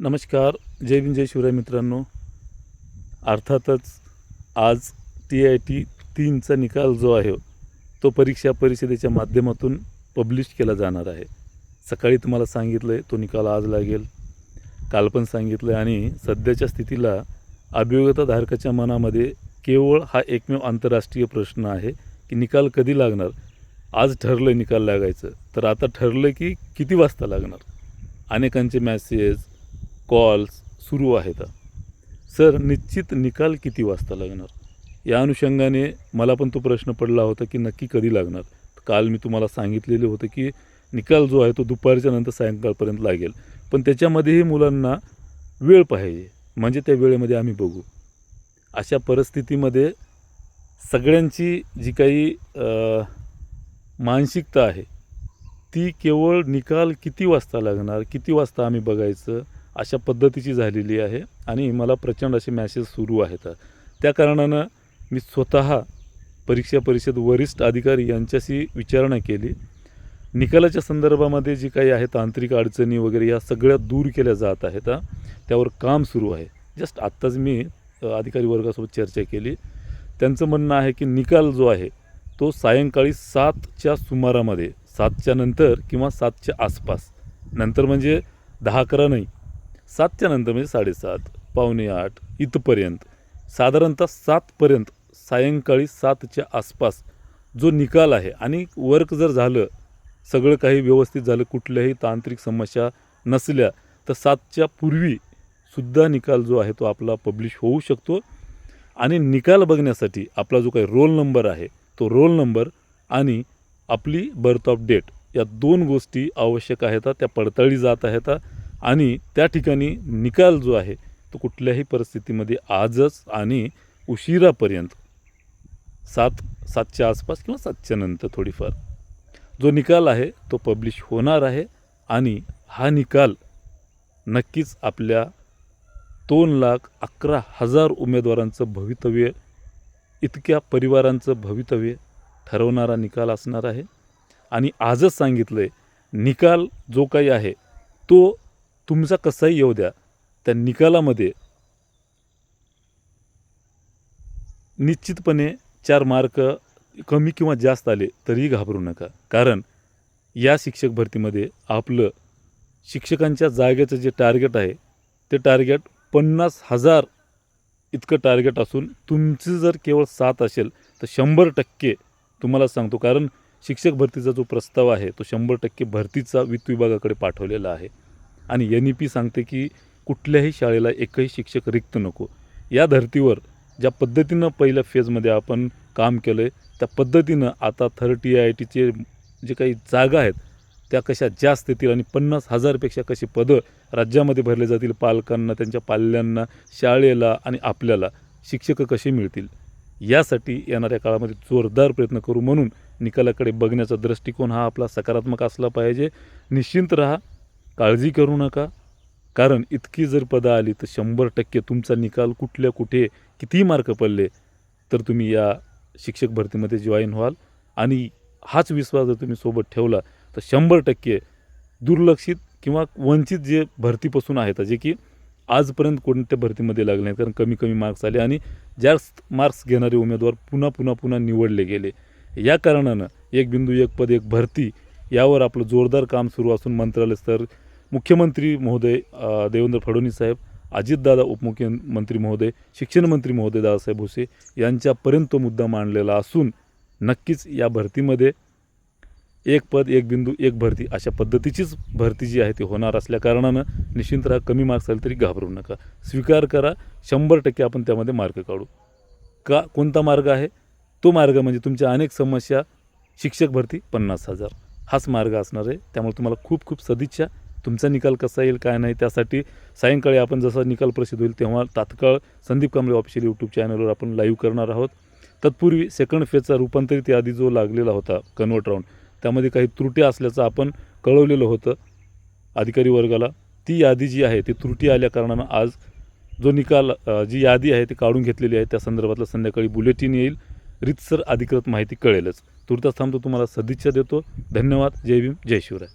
नमस्कार जय भीम जय शिवराय मित्रांनो. अर्थातच आज टी आय टी तीनचा निकाल जो आहे तो परीक्षा परिषदेच्या माध्यमातून पब्लिश केला जाणार आहे. सकाळी तुम्हाला सांगितलं आहे तो निकाल आज लागेल. काल पण सांगितलं आहे आणि सध्याच्या स्थितीला अभियोगताधारकाच्या मनामध्ये केवळ हा एकमेव आंतरराष्ट्रीय प्रश्न आहे की निकाल कधी लागणार? आज ठरलं निकाल लागायचं. तर आता ठरलं की किती वाजता लागणार? अनेकांचे मॅसेज कॉल्स सुरू आहेत. सर निश्चित निकाल किती वाजता लागणार? या अनुषंगाने मला पण तो प्रश्न पडला होता की नक्की कधी लागणार. काल मी तुम्हाला सांगितलेले होतं की निकाल जो आहे तो दुपारच्या नंतर सायंकाळपर्यंत लागेल. पण त्याच्यामध्येही मुलांना वेळ पाहिजे. म्हणजे त्या वेळेमध्ये आम्ही बघू. अशा परिस्थितीमध्ये सगळ्यांची जी काही मानसिकता आहे ती केवळ निकाल किती वाजता लागणार किती वाजता आम्ही बघायचं अशा पद्धतीची झालेली आहे आणि मला प्रचंड असे मॅसेज सुरू आहेत. त्या कारणानं मी स्वतः परीक्षा परिषद वरिष्ठ अधिकारी यांच्याशी विचारणा केली. निकालाच्या संदर्भामध्ये जी काही आहे तांत्रिक अडचणी वगैरे या सगळ्या दूर केल्या जात आहेत त्यावर काम सुरू आहे. जस्ट आत्ताच मी अधिकारी वर्गासोबत चर्चा केली. त्यांचं म्हणणं आहे की निकाल जो आहे तो सायंकाळी सातच्या सुमारामध्ये सातच्या नंतर किंवा सातच्या आसपास. नंतर म्हणजे दहा अकरा नाही सातच्या नंतर म्हणजे साडेसात पावणे आठ इथपर्यंत. साधारणतः सातपर्यंत सायंकाळी सातच्या आसपास जो निकाल आहे आणि वर्क जर झालं सगळं काही व्यवस्थित झालं कुठल्याही तांत्रिक समस्या नसल्या तर सातच्या पूर्वी सुद्धा निकाल जो आहे तो आपला पब्लिश होऊ शकतो. आणि निकाल बघण्यासाठी आपला जो काही रोल नंबर आहे तो रोल नंबर आणि आपली बर्थ ऑफ डेट या दोन गोष्टी आवश्यक आहेत त्या पडताळली जात आहेत. आणि त्या ठिकाणी निकाल जो आहे तो कुठल्याही परिस्थितीमध्ये आजच आणि उशिरापर्यंत सात सातच्या आसपास किंवा सातच्या नंतर थोडीफार. जो निकाल आहे तो पब्लिश होणार आहे आणि हा निकाल नक्कीच आपल्या दोन लाख अकरा हजार उमेदवारांचं भवितव्य इतक्या परिवारांचं भवितव्य ठरवणारा निकाल असणार आहे. आणि आजच सांगितलं आहे निकाल जो काही आहे तो तुमचा कसाही येऊ द्या. त्या निकालामध्ये निश्चितपणे चार मार्क कमी किंवा जास्त आले तरीही घाबरू नका. कारण या शिक्षक भरतीमध्ये आपलं शिक्षकांच्या जागेचं जे टार्गेट आहे ते टार्गेट पन्नास हजार इतकं टार्गेट असून तुमचं जर केवळ सात असेल तर शंभर टक्के तुम्हाला सांगतो. कारण शिक्षक भरतीचा जो प्रस्ताव आहे तो शंभर टक्के भरतीचा वित्त विभागाकडे पाठवलेला आहे. आणि एन ई पी सांगते की कुठल्याही शाळेला एकही शिक्षक रिक्त नको. या धर्तीवर ज्या पद्धतीनं पहिल्या फेजमध्ये आपण काम केलं आहे त्या पद्धतीनं आता थर्टी आय आय टीचे जे काही जागा आहेत त्या कशा जास्त येतील आणि पन्नास हजारपेक्षा कशी पदं राज्यामध्ये भरले जातील पालकांना त्यांच्या पाल्यांना शाळेला आणि आपल्याला शिक्षक कसे मिळतील? यासाठी येणाऱ्या काळामध्ये जोरदार प्रयत्न करू म्हणून निकालाकडे बघण्याचा दृष्टिकोन हा आपला सकारात्मक असला पाहिजे. निश्चिंत राहा. काळजी करू नका. कारण इतकी जर पदं आली तर शंभर टक्के तुमचा निकाल कुठल्या कुठे कितीही मार्क पडले तर तुम्ही या शिक्षक भरतीमध्ये जॉईन व्हाल. आणि हाच विश्वास जर तुम्ही सोबत ठेवला तर शंभर टक्के दुर्लक्षित किंवा वंचित जे भरतीपासून आहेत जे की आजपर्यंत कोणत्या भरतीमध्ये लागले नाहीत कारण कमी कमी मार्क्स आले आणि जास्त मार्क्स घेणारे उमेदवार पुन्हा पुन्हा पुन्हा निवडले गेले. या कारणानं एक बिंदू एक पद एक भरती यावर आपलं जोरदार काम सुरू असून मंत्रालय स्तर मुख्यमंत्री महोदय देवेंद्र फडणवीस साहेब अजितदादा उपमुख्यमंत्री महोदय शिक्षण मंत्री महोदय दादासाहेब भुसे यांच्यापर्यंत तो मुद्दा मांडलेला असून नक्कीच या भरतीमध्ये एक पद एक बिंदू एक भरती अशा पद्धतीचीच भरती जी आहे ती होणार असल्या कारणानं निश्चिंत राहा कमी मार्क्स आले तरी घाबरू नका. स्वीकार करा शंभर टक्के आपण त्यामध्ये मार्क काढू. का कोणता मार्ग आहे? तो मार्ग म्हणजे तुमच्या अनेक समस्या शिक्षक भरती पन्नास हजार. हाच मार्ग असणार आहे. त्यामुळे तुम्हाला खूप खूप सदिच्छा. तुमचा निकाल कसा येईल काय नाही त्यासाठी सायंकाळी आपण जसा निकाल प्रसिद्ध होईल तेव्हा तात्काळ संदीप कांबळे ऑफिशियल यूट्यूब चॅनलवर आपण लाईव्ह करणार आहोत. तत्पूर्वी सेकंड फेजचा रूपांतरित यादी जो लागलेला होता कन्वर्ट राऊंड त्यामध्ये काही त्रुटी असल्याचं आपण कळवलेलं होतं अधिकारी वर्गाला. ती यादी जी आहे ती त्रुटी आल्या कारणानं आज जो निकाल जी यादी आहे ती काढून घेतलेली आहे. त्या संदर्भातला संध्याकाळी बुलेटिन येईल. रितसर अधिकृत माहिती कळेलच. तुर्तास थांबतो तुम्हाला सदिच्छा देतो. धन्यवाद. जय भीम. जय शिवराय.